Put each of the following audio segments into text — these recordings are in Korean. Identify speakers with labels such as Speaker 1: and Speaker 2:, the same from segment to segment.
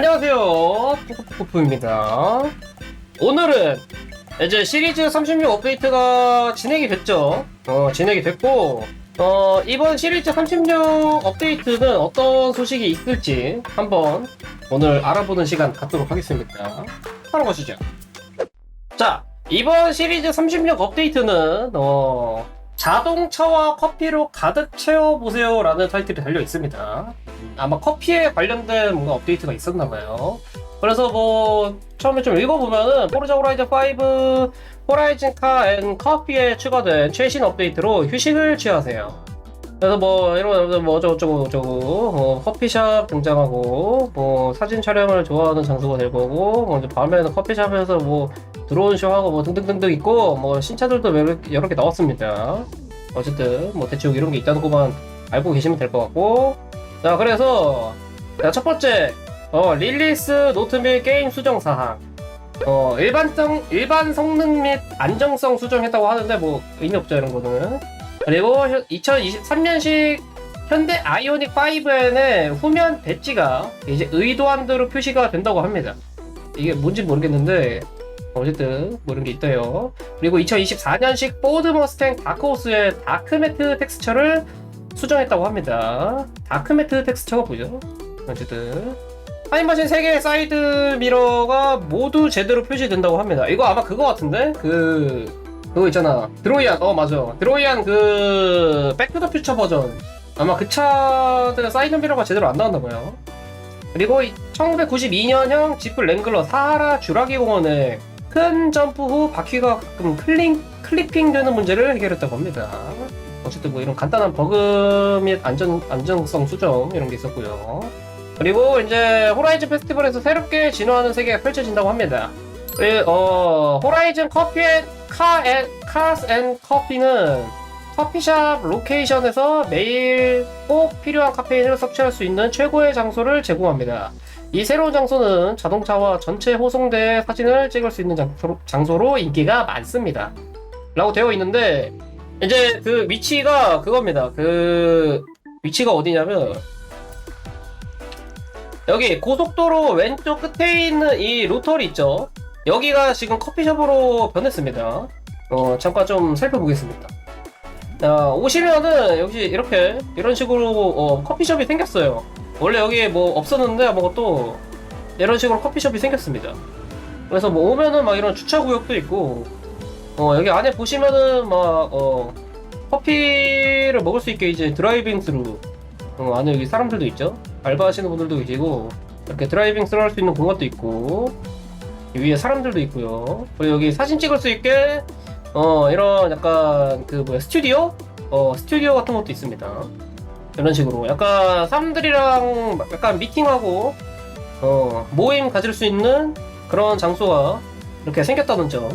Speaker 1: 안녕하세요. 푸푸푸푸입니다. 오늘은 이제 시리즈 36 업데이트가 진행이 됐죠. 어, 진행이 됐고, 어, 이번 시리즈 36 업데이트는 어떤 소식이 있을지 한번 오늘 알아보는 시간 갖도록 하겠습니다. 바로 가시죠. 자, 이번 시리즈 36 업데이트는, 어, 자동차와 커피로 가득 채워보세요 라는 타이틀이 달려 있습니다. 아마 커피에 관련된 뭔가 업데이트가 있었나봐요. 그래서 뭐 처음에 좀 읽어보면은 포르자 호라이즌 5 호라이즌 카앤 커피에 추가된 최신 업데이트로 휴식을 취하세요. 그래서 뭐 이런 뭐 어쩌고 저쩌고 뭐 커피숍 등장하고 뭐 사진 촬영을 좋아하는 장소가 될 거고 뭐 이제 밤에는 커피숍에서 뭐 드론 쇼하고 뭐 등등등등 있고 뭐 신차들도 여러, 여러 개 나왔습니다. 어쨌든 뭐 대충 이런 게 있다는 것만 알고 계시면 될 것 같고 자 그래서 자, 첫 번째 어, 릴리스 노트 및 게임 수정 사항 어, 일반성 일반 성능 및 안정성 수정했다고 하는데 뭐 의미 없죠 이런 거는 그리고 2023년식 현대 아이오닉 5N의 후면 배지가 이제 의도한 대로 표시가 된다고 합니다. 이게 뭔지 모르겠는데 어쨌든 뭐 이런 게 있대요. 그리고 2024년식 포드 머스탱 다크호스의 다크매트 텍스처를 수정했다고 합니다. 다크매트 텍스처가 뭐죠? 어쨌든 타임머신 3개의 사이드 미러가 모두 제대로 표시된다고 합니다. 이거 아마 그거 같은데? 그 그거 있잖아. 드로이안 어 맞아. 드로이안 그 백투더 퓨처 버전 아마 그 차들 사이드 미러가 제대로 안 나왔나 봐요. 그리고 1992년형 지프 랭글러 사하라 주라기 공원에 큰 점프 후 바퀴가 가끔 클링, 클리핑 되는 문제를 해결했다고 합니다. 어쨌든 뭐 이런 간단한 버그 및 안전, 안정성 수정 이런 게 있었고요. 그리고 이제 호라이즌 페스티벌에서 새롭게 진화하는 세계가 펼쳐진다고 합니다. 그리고 어, 호라이즌 커피 앤 카, 앤, 카스 앤 커피는 커피숍 로케이션에서 매일 꼭 필요한 카페인을 섭취할 수 있는 최고의 장소를 제공합니다. 이 새로운 장소는 자동차와 전체 호송대의 사진을 찍을 수 있는 장소로, 장소로 인기가 많습니다. 라고 되어 있는데, 이제 그 위치가 그겁니다. 그, 위치가 어디냐면, 여기 고속도로 왼쪽 끝에 있는 이 로터리 있죠? 여기가 지금 커피숍으로 변했습니다. 어, 잠깐 좀 살펴보겠습니다. 자, 오시면은 여기 이렇게 이런 식으로 어, 커피숍이 생겼어요. 원래 여기 뭐 없었는데 아무것도 이런 식으로 커피숍이 생겼습니다. 그래서 뭐 오면은 막 이런 주차 구역도 있고 어, 여기 안에 보시면은 막 어, 커피를 먹을 수 있게 이제 드라이빙 스루 어, 안에 여기 사람들도 있죠. 알바하시는 분들도 계시고 이렇게 드라이빙 스루 할 수 있는 공간도 있고 위에 사람들도 있고요. 그리고 여기 사진 찍을 수 있게 어 이런 약간 그 뭐야 스튜디오 어 스튜디오 같은 것도 있습니다. 이런 식으로 약간 사람들이랑 약간 미팅하고 어 모임 가질 수 있는 그런 장소가 이렇게 생겼다는 점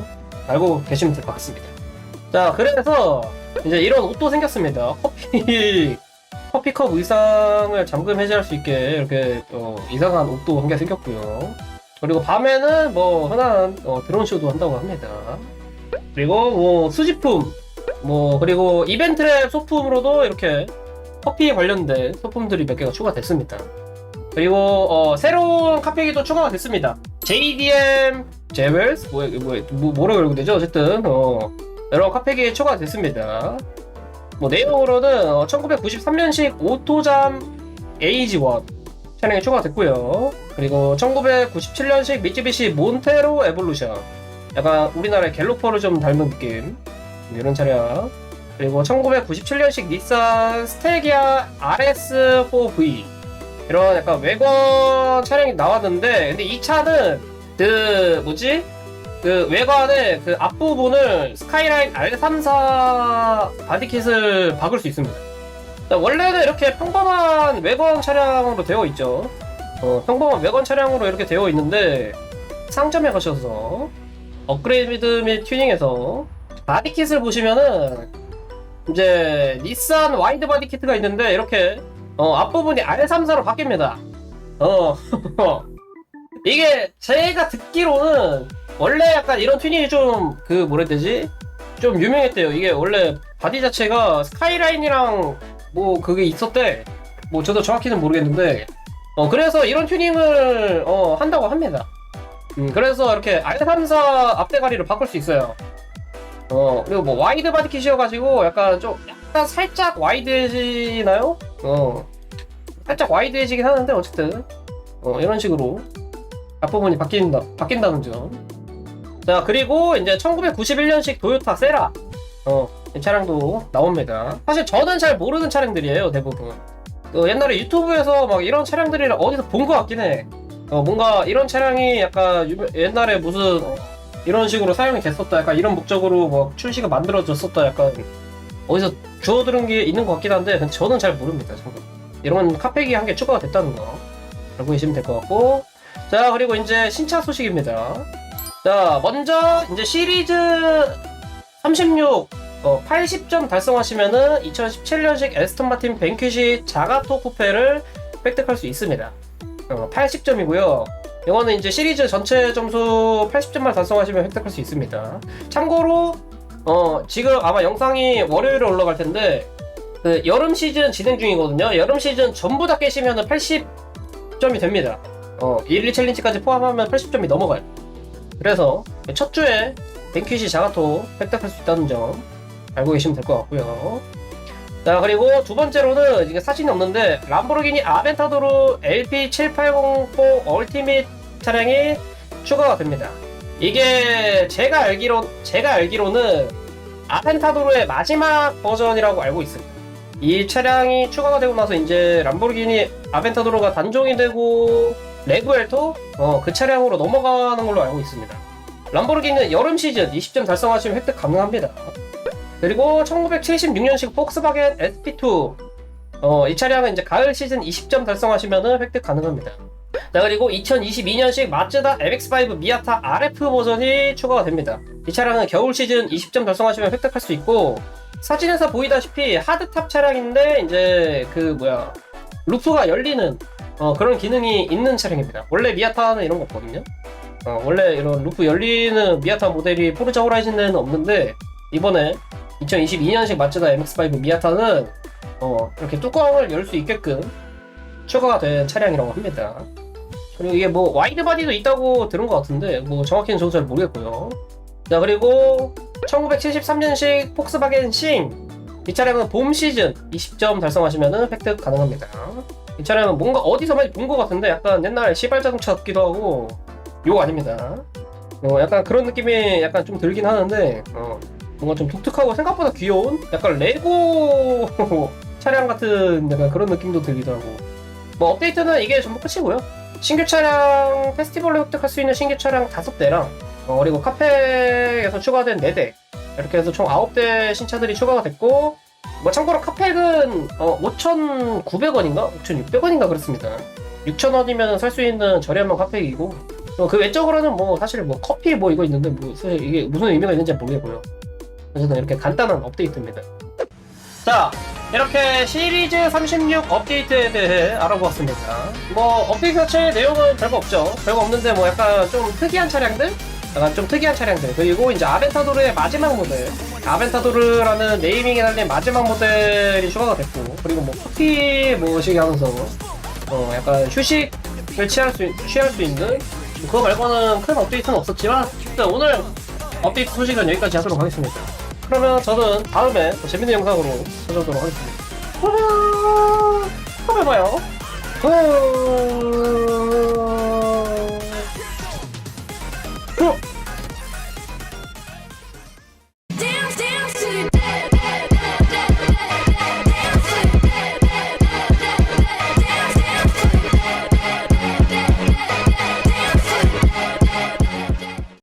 Speaker 1: 알고 계시면 될 것 같습니다. 자 그래서 이제 이런 옷도 생겼습니다. 커피 커피컵 의상을 잠금 해제할 수 있게 이렇게 어, 이상한 옷도 한 개 생겼고요. 그리고 밤에는 뭐 흔한 어, 드론 쇼도 한다고 합니다. 그리고 뭐 수집품, 뭐 그리고 이벤트랩 소품으로도 이렇게 커피에 관련된 소품들이 몇 개가 추가됐습니다. 그리고 어, 새로운 카페기도 추가가 됐습니다. JDM 제웰스 뭐, 뭐, 뭐 뭐라고 읽어야 되죠? 어쨌든 어, 여러 카페기에 추가됐습니다. 뭐 내용으로는 어, 1993년식 오토잠 에이지1 차량이 추가됐고요. 그리고 1997년식 미쯔비시 몬테로 에볼루션 약간 우리나라의 갤로퍼를 좀 닮은 느낌 이런 차량 그리고 1997년식 닛산 스테기아 RS4V 이런 약간 외관 차량이 나왔는데 근데 이 차는 그 뭐지 그 외관에 그 앞부분을 스카이라인 R34 바디킷을 박을 수 있습니다. 원래는 이렇게 평범한 외관 차량으로 되어 있죠. 어, 평범한 외관 차량으로 이렇게 되어 있는데 상점에 가셔서 업그레이드 및 튜닝해서 바디킷을 보시면은 이제 닛산 와이드 바디킷가 있는데 이렇게 어, 앞부분이 R34로 바뀝니다. 어 이게 제가 듣기로는 원래 약간 이런 튜닝이 좀 그 뭐라 해야 되지? 좀 유명했대요. 이게 원래 바디 자체가 스카이라인이랑 뭐 그게 있었대. 뭐 저도 정확히는 모르겠는데 어, 그래서 이런 튜닝을 어, 한다고 합니다. 음, 그래서 이렇게 R34 앞대가리를 바꿀 수 있어요. 어, 그리고 뭐 와이드 바디 킷이어가지고 약간 좀 약간 살짝 와이드해지나요? 어, 살짝 와이드해지긴 하는데 어쨌든 어, 이런 식으로 앞부분이 바뀐다, 바뀐다는 점. 자, 그리고 이제 1991년식 도요타 세라. 어, 이 차량도 나옵니다. 사실 저는 잘 모르는 차량들이에요, 대부분. 그 옛날에 유튜브에서 막 이런 차량들을 어디서 본 것 같긴 해. 어, 뭔가 이런 차량이 약간 유명- 옛날에 무슨 어, 이런 식으로 사용이 됐었다. 약간 이런 목적으로 뭐 출시가 만들어졌었다. 약간 어디서 주워들은 게 있는 것 같긴 한데 저는 잘 모릅니다. 정말. 이런 카페기 한 개 추가가 됐다는 거 알고 계시면 될 것 같고 자 그리고 이제 신차 소식입니다. 자 먼저 이제 시리즈 36 어, 80점 달성하시면은 2017년식 에스턴 마틴 벤퀴시 자가토 쿠페를 획득할 수 있습니다. 어, 80점이고요. 이거는 이제 시리즈 전체 점수 80점만 달성하시면 획득할 수 있습니다. 참고로 어, 지금 아마 영상이 월요일에 올라갈 텐데 그 여름 시즌 진행 중이거든요. 여름 시즌 전부 다 깨시면 80점이 됩니다. 어, 1, 2 챌린지까지 포함하면 80점이 넘어가요. 그래서 첫 주에 벤퀴시 자가토 획득할 수 있다는 점 알고 계시면 될 것 같고요. 자 그리고 두 번째로는 이게 사진이 없는데 람보르기니 아벤타도르 LP7804 얼티밋 차량이 추가가 됩니다. 이게 제가 알기로 제가 알기로는 아벤타도르의 마지막 버전이라고 알고 있습니다. 이 차량이 추가가 되고 나서 이제 람보르기니 아벤타도르가 단종이 되고 레그엘토 어, 그 차량으로 넘어가는 걸로 알고 있습니다. 람보르기니는 여름 시즌 20점 달성하시면 획득 가능합니다. 그리고 1976년식 폭스바겐 SP2 어, 이 차량은 이제 가을 시즌 20점 달성하시면 획득 가능합니다. 자 그리고 2022년식 마츠다 MX-5 미아타 RF 버전이 추가가 됩니다. 이 차량은 겨울 시즌 20점 달성하시면 획득할 수 있고 사진에서 보이다시피 하드탑 차량인데 이제 그 뭐야 루프가 열리는 어, 그런 기능이 있는 차량입니다. 원래 미아타는 이런 거 없거든요. 어, 원래 이런 루프 열리는 미아타 모델이 포르자 호라이즌에는 없는데 이번에 2022년식 마츠다 MX-5 미아타는 어, 이렇게 뚜껑을 열 수 있게끔 추가가 된 차량이라고 합니다. 그리고 이게 뭐 와이드 바디도 있다고 들은 것 같은데 뭐 정확히는 저도 잘 모르겠고요. 자 그리고 1973년식 폭스바겐 싱. 이 차량은 봄 시즌 20점 달성하시면 획득 가능합니다. 이 차량은 뭔가 어디서 많이 본 것 같은데 약간 옛날 시발 자동차 같기도 하고 욕 아닙니다. 어, 약간 그런 느낌이 약간 좀 들긴 하는데 어, 뭔가 좀 독특하고 생각보다 귀여운 약간 레고 차량 같은 약간 그런 느낌도 들기도 하고 뭐 업데이트는 이게 전부 끝이고요. 신규 차량 페스티벌로 획득할 수 있는 신규 차량 5대랑 어, 그리고 카페에서 추가된 4대 이렇게 해서 총 9대 신차들이 추가가 됐고 뭐 참고로 카팩은 어, 5,900원인가? 5,600원인가 그렇습니다. 6,000원이면 살 수 있는 저렴한 카팩이고 어, 그 외적으로는 뭐 사실 뭐 커피 뭐 이거 있는데 뭐 사실 이게 무슨 의미가 있는지 모르겠고요. 어쨌든 이렇게 간단한 업데이트입니다. 자 이렇게 시리즈 36 업데이트에 대해 알아보았습니다. 뭐 업데이트 자체 내용은 별거 없죠. 별거 없는데 뭐 약간 좀 특이한 차량들, 약간 좀 특이한 차량들 그리고 이제 아벤타도르의 마지막 모델, 아벤타도르라는 네이밍에 달린 마지막 모델이 추가가 됐고 그리고 뭐 커피 뭐시기 하면서 어 약간 휴식을 취할 수 취할 수 있는 그거 말고는 큰 업데이트는 없었지만 오늘 업데이트 소식은 여기까지 하도록 하겠습니다. 그러면 저는 다음에 또 재밌는 영상으로 찾아오도록 하겠습니다. 그러면 다음에 봐요. 음...